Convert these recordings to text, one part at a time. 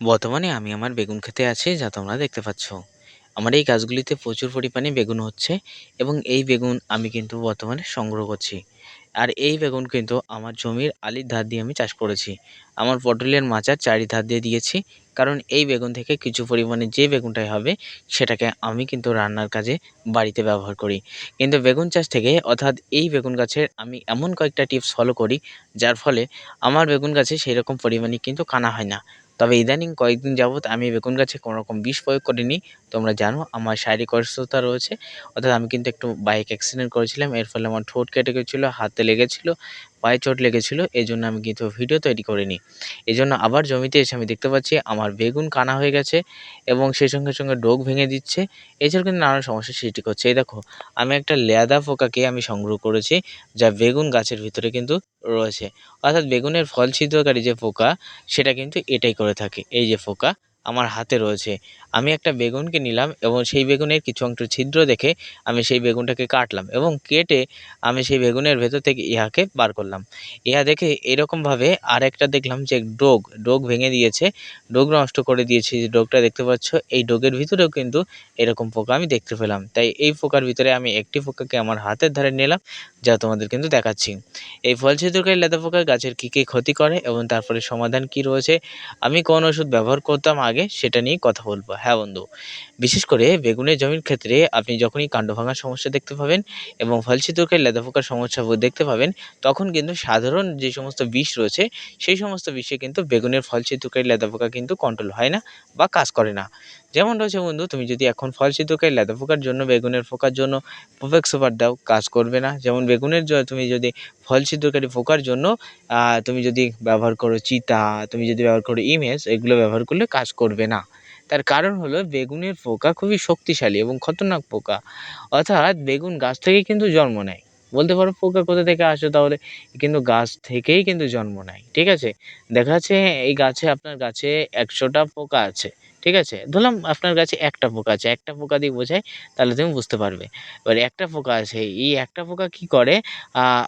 বর্তমানে আমি আমার বেগুন ক্ষেতে আছি, যা তোমরা দেখতে পাচ্ছ। আমার এই গাছগুলিতে প্রচুর পরিমাণে বেগুন হচ্ছে এবং এই বেগুন আমি কিন্তু বর্তমানে সংগ্রহ করছি। আর এই বেগুন কিন্তু আমার জমির আলির ধার দিয়ে আমি চাষ করেছি। আমার পটলের মাচার চারি ধার দিয়ে দিয়েছি, কারণ এই বেগুন থেকে কিছু পরিমাণে যে বেগুনটাই হবে, সেটাকে আমি কিন্তু রান্নার কাজে বাড়িতে ব্যবহার করি। কিন্তু বেগুন চাষ থেকে, অর্থাৎ এই বেগুন গাছের আমি এমন কয়েকটা টিপস ফলো করি, যার ফলে আমার বেগুন গাছে সেই রকম পরিমাণে কিন্তু কানা হয় না। তবে ইদানিং কয়েকদিন যাবৎ আমি বেগুন গাছে কোনো রকম বিষ প্রয়োগ করিনি। তোমরা জানো আমার শারীরিক অসুস্থতা রয়েছে, অর্থাৎ আমি কিন্তু একটু বাইক অ্যাক্সিডেন্ট করেছিলাম। এর ফলে আমার ঠোঁট কেটে গেছিল, হাতে লেগেছিলো পায়ে চোট লেগেছিলো এই জন্য আমি কিন্তু ভিডিও তৈরি করিনি। এই জন্য আবার জমিতে এসে আমি দেখতে পাচ্ছি, আমার বেগুন কানা হয়ে গেছে এবং সেই সঙ্গে সঙ্গে ডোক ভেঙে দিচ্ছে। এছাড়াও কিন্তু নানান সমস্যার সৃষ্টি করছে। এই দেখো, আমি একটা লেদা পোকাকে আমি সংগ্রহ করেছি, যা বেগুন গাছের ভিতরে কিন্তু রয়েছে। অর্থাৎ বেগুনের ফল ছিদ্রকারী যে পোকা, সেটা কিন্তু এটাই করে থাকে। এই যে পোকা আমার হাতে রয়েছে। আমি একটা বেগুনকে নিলাম এবং সেই বেগুনের কিছু অংশ ছিদ্র দেখে আমি সেই বেগুনটাকে কাটলাম এবং কেটে আমি সেই বেগুনের ভেতর থেকে ইহাকে বার করলাম। ইহা দেখে এরকমভাবে আর একটা দেখলাম যে ডোগ ডোগ ভেঙে দিয়েছে, ডোগ নষ্ট করে দিয়েছে। যে ডোগটা দেখতে পাচ্ছ, এই ডোগের ভিতরেও কিন্তু এরকম পোকা আমি দেখতে পেলাম। তাই এই পোকার ভিতরে আমি একটি পোকাকে আমার হাতের ধারে নিলাম, যা তোমাদের কিন্তু দেখাচ্ছি। এই ফল ছিদ্রকারী লেদা পোকা গাছের কী কী ক্ষতি করে এবং তারপরে সমাধান কি রয়েছে? আমি কোন ওষুধ ব্যবহার করতাম? আগে সেটা নিয়ে কথা বলব। হ্যাঁ বন্ধু, বিশেষ করে বেগুনের জমির ক্ষেত্রে আপনি যখনই কাণ্ড ভাঙার সমস্যা দেখতে পাবেন এবং ফল ছিদ্রকারী লেদা পোকার সমস্যা দেখতে পাবেন, তখন কিন্তু সাধারণ যে সমস্ত বিষ রয়েছে, সেই সমস্ত বিষে কিন্তু বেগুনের ফল ছিদ্রকারী লেদা পোকা কিন্তু কন্ট্রোল হয় না বা কাজ করে না। যেমন রয়েছে বন্ধু, তুমি যদি এখন ফল ছিদ্রকারী লেদা পোকার জন্য, বেগুনের পোকার জন্য প্রোফেক্স সুপার দাও, কাজ করবে না। যেমন বেগুনের তুমি যদি ফল ছিদ্রকারী পোকার জন্য তুমি যদি ব্যবহার করো চিতা, তুমি যদি ব্যবহার করো ইমেজ, এগুলো ব্যবহার করলে কাজ করবে না। তার কারণ হলো, বেগুনের পোকা খুবই শক্তিশালী এবং খতরনাক পোকা। অর্থাৎ বেগুন গাছ থেকেই কিন্তু জন্ম নেয়। বলতে পারো পোকা কোথা থেকে আসে তাহলে? কিন্তু গাছ থেকেই কিন্তু জন্ম নেয়। ঠিক আছে? দেখা যাচ্ছে এই গাছে, আপনার গাছে একশোটা পোকা আছে। ঠিক আছে? ধরলাম আপনার কাছে একটা পোকা আছে, একটা পোকা দিয়ে বোঝায়, তাহলে তুমি বুঝতে পারবে। এবার একটা পোকা আছে, এই একটা পোকা কি করে?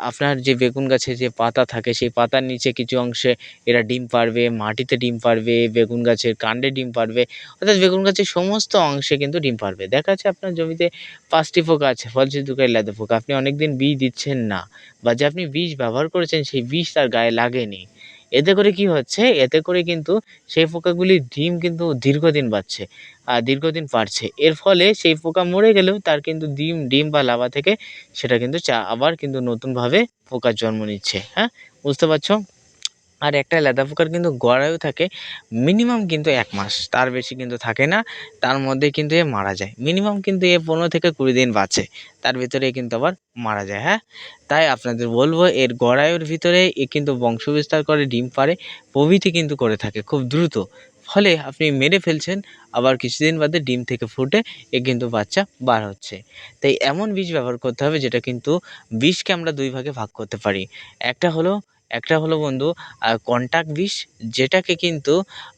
আপনার যে বেগুন গাছে যে পাতা থাকে, সেই পাতার নিচে কিছু অংশে এরা ডিম পারবে মাটিতে ডিম পারবে বেগুন গাছের কাণ্ডে ডিম পারবে অর্থাৎ বেগুন গাছের সমস্ত অংশে কিন্তু ডিম পারবে দেখা যাচ্ছে আপনার জমিতে পাঁচটি পোকা আছে ফল ছিদ্রকারী লেদা পোকা। আপনি অনেক দিন বীজ দিচ্ছেন না, বা যে আপনি বীজ ব্যবহার করেছেন, সেই বীজ তার গায়ে লাগেনি। এতে করে কি হচ্ছে? এতে করে কিন্তু সেই পোকাগুলির ডিম কিন্তু দীর্ঘদিন বাড়ছে আর দীর্ঘদিন পারছে এর ফলে সেই পোকা মরে গেলেও তার কিন্তু ডিম ডিম বা লাভা থেকে সেটা কিন্তু চা আবার কিন্তু নতুনভাবে পোকার জন্ম নিচ্ছে। হ্যাঁ? বুঝতে পারছ? আর একটা লেদা পোকার কিন্তু গড়ায়ও থাকে মিনিমাম কিন্তু এক মাস। তার বেশি কিন্তু থাকে না, তার মধ্যে কিন্তু এ মারা যায়। মিনিমাম কিন্তু এ পনেরো থেকে কুড়ি দিন বাঁচে, তার ভিতরে কিন্তু আবার মারা যায় হ্যাঁ? তাই আপনাদের বলব, এর গড়াইয়ের ভিতরে এ কিন্তু বংশবিস্তার করে ডিম পারে প্রভৃতি কিন্তু করে থাকে খুব দ্রুত। ফলে আপনি মেরে ফেলছেন, আবার কিছুদিন বাদে ডিম থেকে ফুটে এ কিন্তু বাচ্চা বার হচ্ছে। তাই এমন বীজ ব্যবহার করতে হবে, যেটা কিন্তু বিষকে আমরা দুই ভাগে ভাগ করতে পারি। একটা হলো একটা হলো বন্ধু কন্টাক্ট বিষ যেটাকে কিন্তু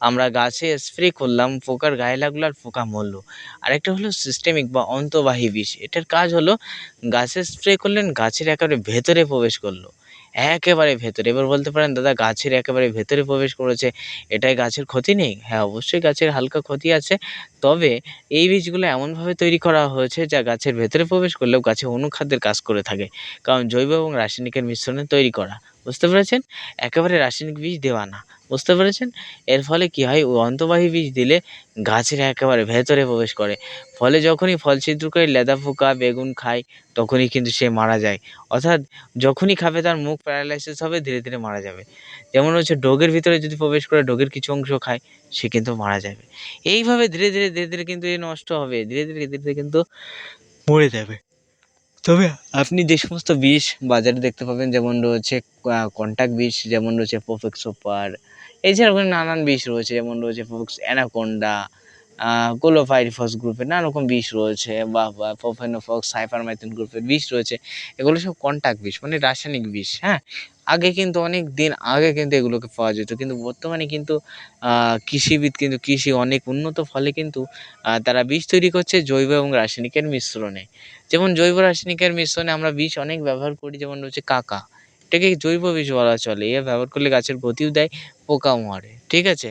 আমরা গাছে স্প্রে করলাম, পোকার গায়ে লাগল আর পোকা মরলো। আরেকটা হলো সিস্টেমিক বা অন্তবাহী বিষ, এটার কাজ হলো গাছে স্প্রে করলেন, গাছের একেবারে ভেতরে প্রবেশ করল। একেবারে ভেতরে, এবার বলতে পারেন, দাদা, গাছের একেবারে ভেতরে প্রবেশ করেছে, এটাই গাছের ক্ষতি নেই? হ্যাঁ অবশ্যই গাছের হালকা ক্ষতি আছে, তবে এই বীজগুলো এমনভাবে তৈরি করা হয়েছে, যা গাছের ভেতরে প্রবেশ করলেও গাছে অনুখাদ্যের কাজ করে থাকে। কারণ জৈব এবং রাসায়নিকের মিশ্রণে তৈরি করা। বুঝতে পেরেছেন? একেবারে রাসায়নিক বীজ দেওয়া না, বুঝতে পেরেছেন? এর ফলে কী হয়? ওই অন্তবাহী বীজ দিলে গাছের একেবারে ভেতরে প্রবেশ করে। ফলে যখনই ফল ছিদ্রকারী লেদা পোকা, বেগুন খায়, তখনই কিন্তু সে মারা যায়। অর্থাৎ যখনই খাবে তার মুখ প্যারালাইসিস হবে, ধীরে ধীরে মারা যাবে। যেমন হচ্ছে ডোগের ভিতরে যদি প্রবেশ করে ডোগের কিছু অংশ খায়, সে কিন্তু মারা যাবে। এইভাবে ধীরে ধীরে ধীরে ধীরে কিন্তু এ নষ্ট হবে। ধীরে ধীরে ধীরে ধীরে কিন্তু মরে যাবে। তবে আপনি যে সমস্ত বিষ বাজারে দেখতে পাবেন, যেমন রয়েছে কন্টাক্ট বিষ, যেমন রয়েছে পোফেক্স সুপার এছাড়াও নানান বিষ রয়েছে, যেমন রয়েছে পোফেক্স অ্যানাকোন্ডা ক্লোফাইরিফস গ্রুপের নানা রকম বিষ রয়েছে, বা প্রোফেনোফক্স সাইফারমাইথিন গ্রুপের বিষ রয়েছে। এগুলো সব কন্টাক্ট বিষ মানে রাসায়নিক বিষ হ্যাঁ? আগে কিন্তু অনেক দিন আগে কিন্তু এগুলোকে পাওয়া যেত। কিন্তু বর্তমানে কিন্তু কৃষিবিদ কিন্তু কৃষি অনেক উন্নত ফলে কিন্তু তারা বীজ তৈরি করছে জৈব এবং রাসায়নিকের মিশ্রণে। যেমন জৈব রাসায়নিকের মিশ্রণে আমরা বিষ অনেক ব্যবহার করি, যেমন হচ্ছে কাকা। এটাকে জৈব বিষ বলা চলে। এ ব্যবহার করলে গাছের গতিও দেয় পোকা মরে। ঠিক আছে?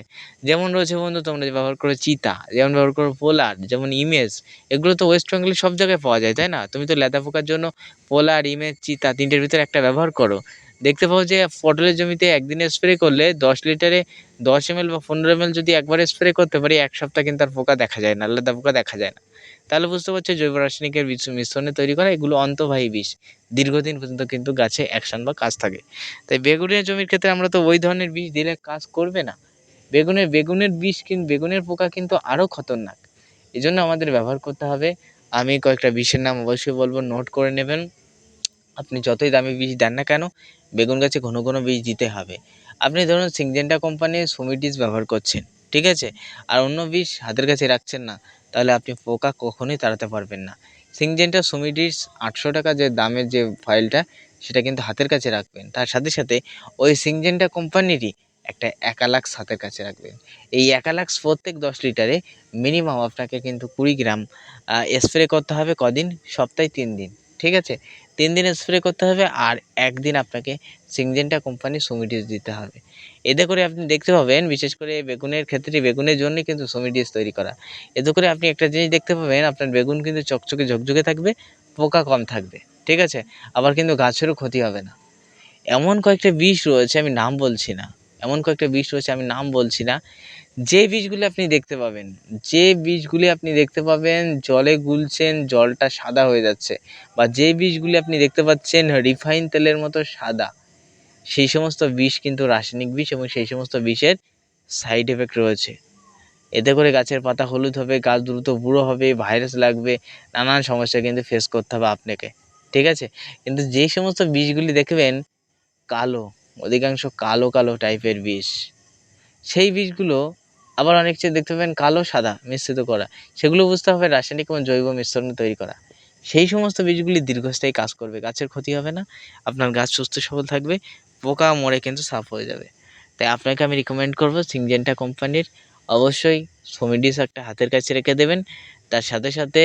যেমন রয়েছে বন্ধু, তোমরা ব্যবহার করো চিতা, যেমন ব্যবহার করো পোলার, যেমন ইমেজ, এগুলো তো ওয়েস্ট বেঙ্গলে সব জায়গায় পাওয়া যায়, তাই না? তুমি তো লেদা পোকার জন্য পোলার, ইমেজ, চিতা তিনটের ভিতরে একটা ব্যবহার করো। দেখতে পাও যে পটলের জমিতে একদিনে স্প্রে করলে দশ লিটারে দশ এম বা পনেরো এম যদি একবারে স্প্রে করতে পারি, এক সপ্তাহ কিন্তু আর পোকা দেখা যায় না লেদা পোকা দেখা যায় না। তাহলে বুঝতে পারছ জৈব রাসায়নিকের বিষ মিশ্রণে তৈরি করা এগুলো অন্তবাহী বিষ দীর্ঘদিন পর্যন্ত কিন্তু গাছে অ্যাকশন বা কাজ থাকে। তাই বেগুনের জমির ক্ষেত্রে আমরা তো ওই ধরনের বিষ দিলে কাজ করবে না। বেগুনের বেগুনের বিষ কিন্তু বেগুনের পোকা কিন্তু আরও খতরনাক। এই জন্য আমাদের ব্যবহার করতে হবে। আমি কয়েকটা বিষের নাম অবশ্যই বলব নোট করে নেবেন। আপনি যতই দামি বিষ দেন না কেন বেগুন গাছে ঘন ঘন বীজ দিতে হবে। আপনি ধরুন সিংজেন্টা কোম্পানির সুমিটিস ব্যবহার করছেন, ঠিক আছে? আর অন্য বীজ হাতের কাছে রাখছেন না, তাহলে আপনি পোকা কখনোই তাড়াতে পারবেন না। সিংজেন্টা সুমিটিস আটশো টাকা যে দামের যে ফাইলটা, সেটা কিন্তু হাতের কাছে রাখবেন। তার সাথে সাথে ওই সিংজেন্টা কোম্পানিরই একটা একালাক্স হাতের কাছে রাখবেন। এই একালাক্স প্রত্যেক দশ লিটারে মিনিমাম আপনাকে কিন্তু কুড়ি গ্রাম স্প্রে করতে হবে কদিন? সপ্তাহে তিন দিন, ঠিক আছে? তিন দিন স্প্রে করতে হবে আর একদিন আপনাকে সিংজেন্টা কোম্পানির সুমিডিস দিতে হবে। এতে করে আপনি দেখতে পাবেন, বিশেষ করে বেগুনের ক্ষেত্রে বেগুনের জন্যই কিন্তু সুমিডিস তৈরি করা। এতে করে আপনি একটা জিনিস দেখতে পাবেন, আপনার বেগুন কিন্তু চকচকে ঝকঝকে থাকবে, পোকা কম থাকবে, ঠিক আছে? আবার কিন্তু গাছেরও ক্ষতি হবে না। এমন কয়েকটা বিষ রয়েছে, আমি নাম বলছি না। এমন কয়েকটা বিষ রয়েছে, আমি নাম বলছি না। যে বীজগুলি আপনি দেখতে পাবেন, যে বীজগুলি আপনি দেখতে পাবেন জলে গুলছেন, জলটা সাদা হয়ে যাচ্ছে বা যে বীজগুলি আপনি দেখতে পাচ্ছেন রিফাইন তেলের মতো সাদা, সেই সমস্ত বিষ কিন্তু রাসায়নিক বিষ এবং সেই সমস্ত বিষের সাইড এফেক্ট রয়েছে। এতে করে গাছের পাতা হলুদ হবে, গাছ দ্রুত বুড়ো হবে ভাইরাস লাগবে, নানান সমস্যা কিন্তু ফেস করতে হবে আপনাকে, ঠিক আছে? কিন্তু যে সমস্ত বীজগুলি দেখবেন, কালো, অধিকাংশ কালো কালো টাইপের বিষ, সেই বীজগুলো আবার অনেক চেয়ে দেখতে পাবেন কালো, সাদা মিশ্রিত করা। সেগুলো বুঝতে হবে রাসায়নিক এবং জৈব মিশ্রণে তৈরি করা। সেই সমস্ত বীজগুলি দীর্ঘস্থায়ী কাজ করবে, গাছের ক্ষতি হবে না, আপনার গাছ সুস্থ সবল থাকবে, পোকা মরে কিন্তু সাফ হয়ে যাবে। তাই আপনাকে আমি রিকমেন্ড করব সিংজেন্টা কোম্পানির অবশ্যই সোমিডিস একটা হাতের কাছে রেখে দেবেন। তার সাথে সাথে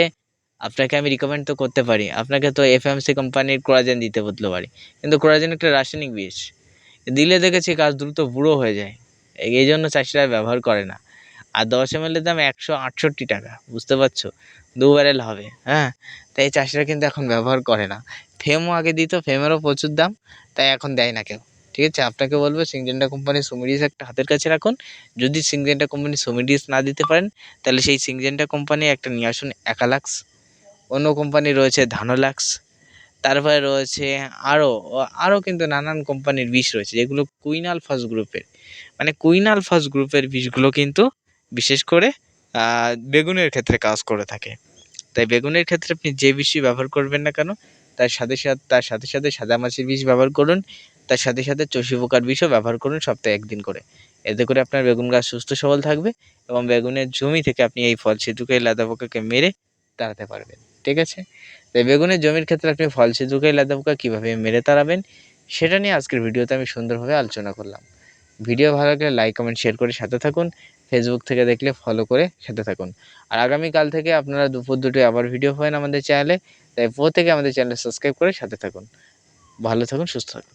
আপনাকে আমি রিকমেন্ড তো করতে পারি। আপনাকে তো এফ এফএমসি কোম্পানির কোরাজেন দিতে বলতে পারি। কিন্তু কোরাজেন একটা রাসায়নিক বিষ দিলে দেখেছি গাছ দ্রুত বুড়ো হয়ে যায়। এই জন্য চাষিরা ব্যবহার করে না। আর দশ এম দাম একশো আটষট্টি টাকা, বুঝতে পারছ? দু ব্যারেল হবে হ্যাঁ? তাই চাষিরা কিন্তু এখন ব্যবহার করে না। ফেমও আগে দিত ফেমেরও প্রচুর দাম, তাই এখন দেয় না কেউ। ঠিক আছে? আপনাকে বলব সিংজেন্টা কোম্পানির সুমিডিস একটা হাতের কাছে রাখুন। যদি সিংজেন্টা কোম্পানির সুমিডিস না দিতে পারেন, তাহলে সেই সিংজেন্টা কোম্পানি একটা নিয়ে আসুন একালাক্স অন্য কোম্পানি রয়েছে ধানোলাক্স তারপরে রয়েছে আরও আরও কিন্তু নানান কোম্পানির বিষ রয়েছে, যেগুলো কুইনাল ফার্স্ট গ্রুপের মানে কুইনাল ফার্স্ট গ্রুপের বিষগুলো কিন্তু বিশেষ করে বেগুনের ক্ষেত্রে কাজ করে থাকে। তাই বেগুনের ক্ষেত্রে আপনি যে বিষই ব্যবহার করবেন না কেন, তার সাথে সাথে, তার সাথে সাথে সাদা মাছির বিষ ব্যবহার করুন, তার সাথে সাথে চষি পোকার বিষও ব্যবহার করুন সপ্তাহে একদিন করে। এতে করে আপনার বেগুন গাছ সুস্থ সবল থাকবে এবং বেগুনের জমি থেকে আপনি এই ফল সিদ্ধুকে লাদা পোকাকে মেরে তাড়াতে পারবেন। ঠিক আছে? তাই বেগুনের জমির ক্ষেত্রে আপনি ফল সিদ্ধুকে লাদা পোকা কীভাবে মেরে তাড়াবেন, সেটা নিয়ে আজকের ভিডিওতে আমি সুন্দরভাবে আলোচনা করলাম। ভিডিও ভালো লাগলে লাইক, কমেন্ট শেয়ার করে সাথে থাকুন। ফেসবুক থেকে দেখলে ফলো করে সাথে থাকুন। আর আগামীকাল থেকে আপনারা দুপুর দুটো আবার ভিডিও পাবেন আমাদের চ্যানেলে তাই থেকে আমাদের চ্যানেল সাবস্ক্রাইব করে সাথে থাকুন। ভালো থাকুন, সুস্থ থাকুন।